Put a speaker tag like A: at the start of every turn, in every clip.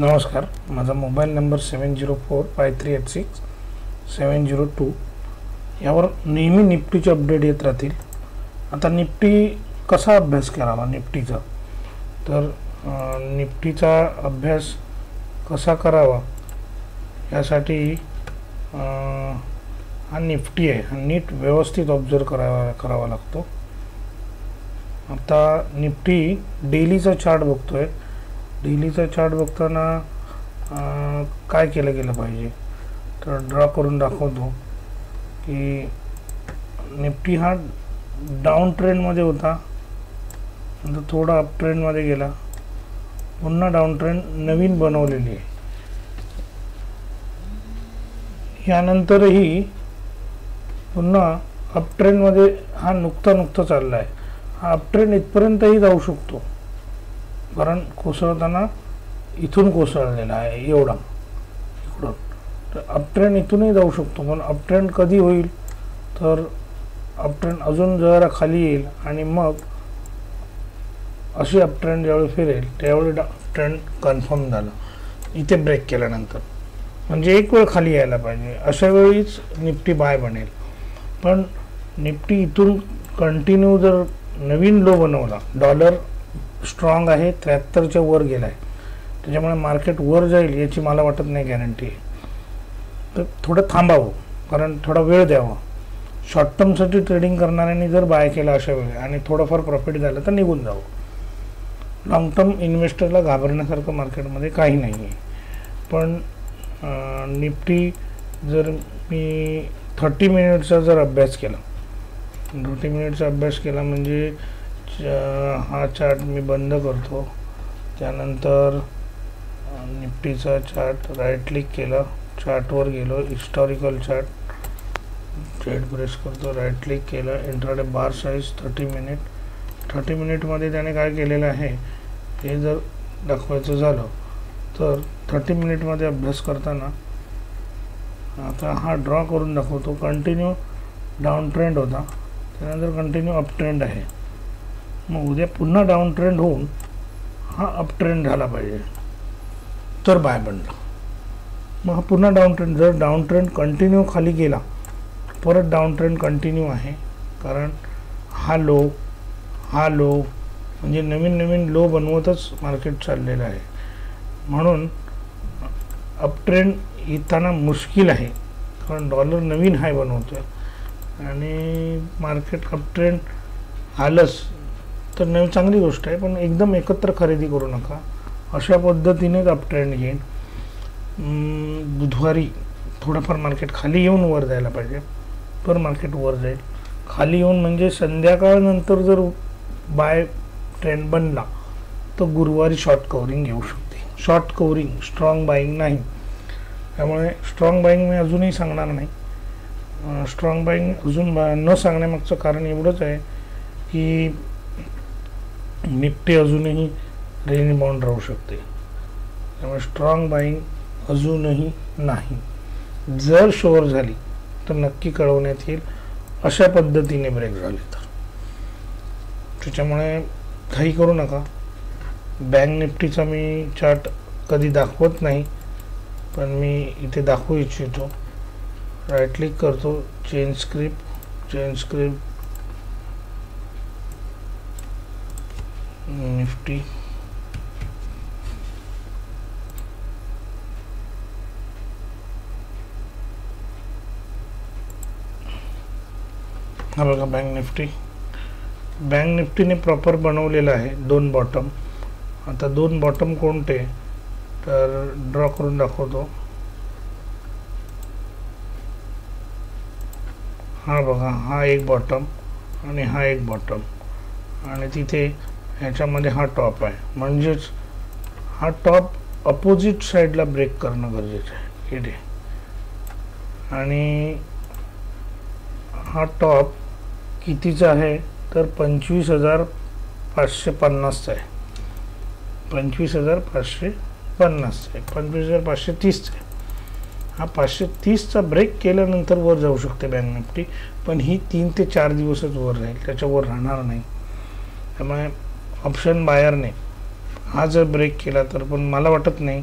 A: नमस्कार माझा mobile number seven zero four five three eight six seven zero two यावर नेहमी निफ्टीचे अपडेट येत राहतील. आता निफ्टी कसा अभ्यास करावा निफ्टीचा? तर निफ्टीचा अभ्यास कसा करावा? यासाठी हा निफ्टी आहे हा नीट व्यवस्थित ऑब्झर्व करावा करावा लागतो. आता निफ्टी डेलीचा चार्ट बघतो आहे डेलीचा चार्ट बघताना काय केलं गेलं पाहिजे? तर ड्रॉ करून दाखवतो की निफ्टी हा डाऊन ट्रेंडमध्ये होता. नंतर थोडा अप ट्रेंडमध्ये गेला. पुन्हा डाऊन ट्रेंड नवीन बनवलेली आहे. यानंतरही पुन्हा अप ट्रेंडमध्ये हा नुकता नुकता चालला आहे हा अप ट्रेंड इथपर्यंतही जाऊ शकतो. कारण कोसळताना इथून कोसळलेला आहे एवढा. इकडून. तर अपट्रेंड इथूनही जाऊ शकतो पण अपट्रेंड कधी होईल? तर अपट्रेंड अजून जरा खाली येईल आणि मग अशी अपट्रेंड ज्यावेळी फिरेल त्यावेळी ट्रेंड कन्फर्म झाला. इथे ब्रेक केल्यानंतर. म्हणजे एक वेळ खाली यायला पाहिजे. अशा वेळीच निफ्टी बाय बनेल. पण निफ्टी इथून कंटिन्यू जर नवीन लो बनवला डॉलर स्ट्रॉंग आहे त्र्याहत्तरच्या वर गेला आहे त्याच्यामुळे मार्केट वर जाईल याची मला वाटत नाही गॅरंटी आहे तर थोडं थांबावं कारण थोडा वेळ द्यावा. शॉर्ट टर्मसाठी ट्रेडिंग करणाऱ्यांनी जर बाय केला अशा वेळी आणि थोडंफार प्रॉफिट झालं तर निघून जावं. लॉंग टर्म इन्व्हेस्टरला घाबरण्यासारखं मार्केटमध्ये काही नाही आहे पण निफ्टी जर मी थर्टी मिनिटचा जर अभ्यास केला थर्टी मिनिटचा अभ्यास केला म्हणजे हा चार्ट मी बंद करतो. त्यानंतर निफ्टीचा चार्ट राईट क्लिक केलं. चार्टवर गेलो. हिस्टॉरिकल चार्ट ट्रेड प्रेस करतो. राईट क्लिक केलं. Intraday bar size thirty minute thirty मिनिटमध्ये त्याने काय केलेलं आहे? हे जर दाखवायचं झालं तर थर्टी मिनिटमध्ये अभ्यास करताना आता हा ड्रॉ करून दाखवतो. कंटिन्यू डाऊन ट्रेंड होता. त्यानंतर कंटिन्यू अप ट्रेंड आहे. मग उद्या पुन्हा डाऊन ट्रेंड होऊन हा अप ट्रेंड झाला पाहिजे. तर बाय बनलं मग हा पुन्हा डाऊन ट्रेंड जर डाऊन ट्रेंड कंटिन्यू खाली गेला परत डाऊन ट्रेंड कंटिन्यू आहे. कारण हा लो हा लो म्हणजे नवीन नवीन लो बनवतच मार्केट चाललेलं आहे. म्हणून अप ट्रेंड येताना मुश्किल आहे. कारण डॉलर नवीन हाय बनवतो आहे आणि मार्केट अप ट्रेंड आलंच. तर नवी चांगली गोष्ट आहे पण एकदम एकत्र खरेदी करू नका. अशा पद्धतीनेच अप ट्रेंड घेईन बुधवारी थोडंफार मार्केट खाली येऊन वर जायला पाहिजे. तर मार्केट वर जाईल. खाली येऊन म्हणजे संध्याकाळनंतर जर बाय ट्रेंड बनला तर गुरुवारी शॉर्ट कवरिंग घेऊ शकते. शॉर्ट कवरिंग स्ट्रॉंग बाईंग नाही. त्यामुळे स्ट्रॉंग बाईंग मी अजूनही सांगणार नाही. स्ट्रॉंग बाईंग अजून बा- न सांगण्यामागचं कारण एवढंच आहे की निफ्टी अजूनही रेंज बाउंड राहू शकते. त्यामुळे स्ट्रॉंग बाईंग अजूनही नाही. जर शोअर झाली तर नक्की कळवण्यात येईल. अशा पद्धतीने ब्रेक झाले तर. त्याच्यामुळे काही करू नका. बँक निफ्टीचा मी चार्ट कधी दाखवत नाही पण मी इथे दाखवू इच्छितो. राईट क्लिक करतो change script change script Nifty. हा बँक निफ्टी। बँक निफ्टीने प्रॉपर बनवलेलं आहे दोन बॉटम आता दोन बॉटम कोणते? तर ड्रॉ करून दाखवतो. हा बघा, हा एक बॉटम आणि हा एक बॉटम आणि तिथे ह्याच्यामध्ये हा टॉप आहे. म्हणजेच हा टॉप अपोजिट साईडला ब्रेक करणं गरजेचं आहे. इथे आणि हा टॉप कितीचा आहे? तर पंचवीस हजार पाचशे पन्नासचा आहे. पंचवीस हजार पाचशे पन्नासचा आहे. पंचवीस हजार पाचशे तीसचा आहे. हा पाचशे तीसचा ब्रेक केल्यानंतर वर जाऊ शकते बँक निफ्टी पण ही तीन ते चार दिवसच वर राहील. त्याच्यावर राहणार नाही. त्यामुळे ऑप्शन बायरने हा जर ब्रेक केला तर पण मला वाटत नाही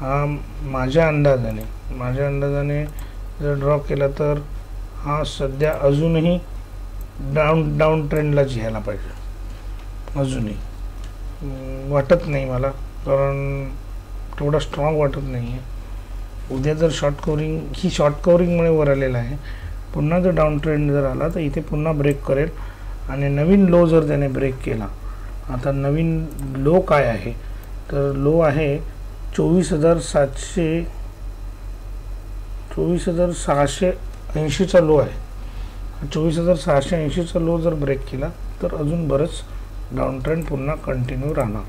A: हा माझ्या अंदाजाने माझ्या अंदाजाने जर ड्रॉ केला तर हा सध्या अजूनही डाऊन डाऊन ट्रेंडलाच घ्यायला पाहिजे. अजूनही. वाटत नाही मला कारण तेवढा स्ट्रॉंग वाटत नाही आहे उद्या जर शॉर्ट कवरिंग ही शॉर्ट कवरिंगमुळे वर आलेला आहे. पुन्हा जर डाऊन ट्रेंड जर आला तर इथे पुन्हा ब्रेक करेल. आणि नवीन लो जर त्याने ब्रेक केला आता नवीन लो काय आहे? तर लो आहे चोवीस हजार सातशे चोवीस हजार सहाशे ऐंशीचा लो आहे. चोवीस हजार सहाशे ऐंशीचा लो जर ब्रेक केला तर अजून बरंच डाऊन ट्रेंड पुन्हा कंटिन्यू राहणार.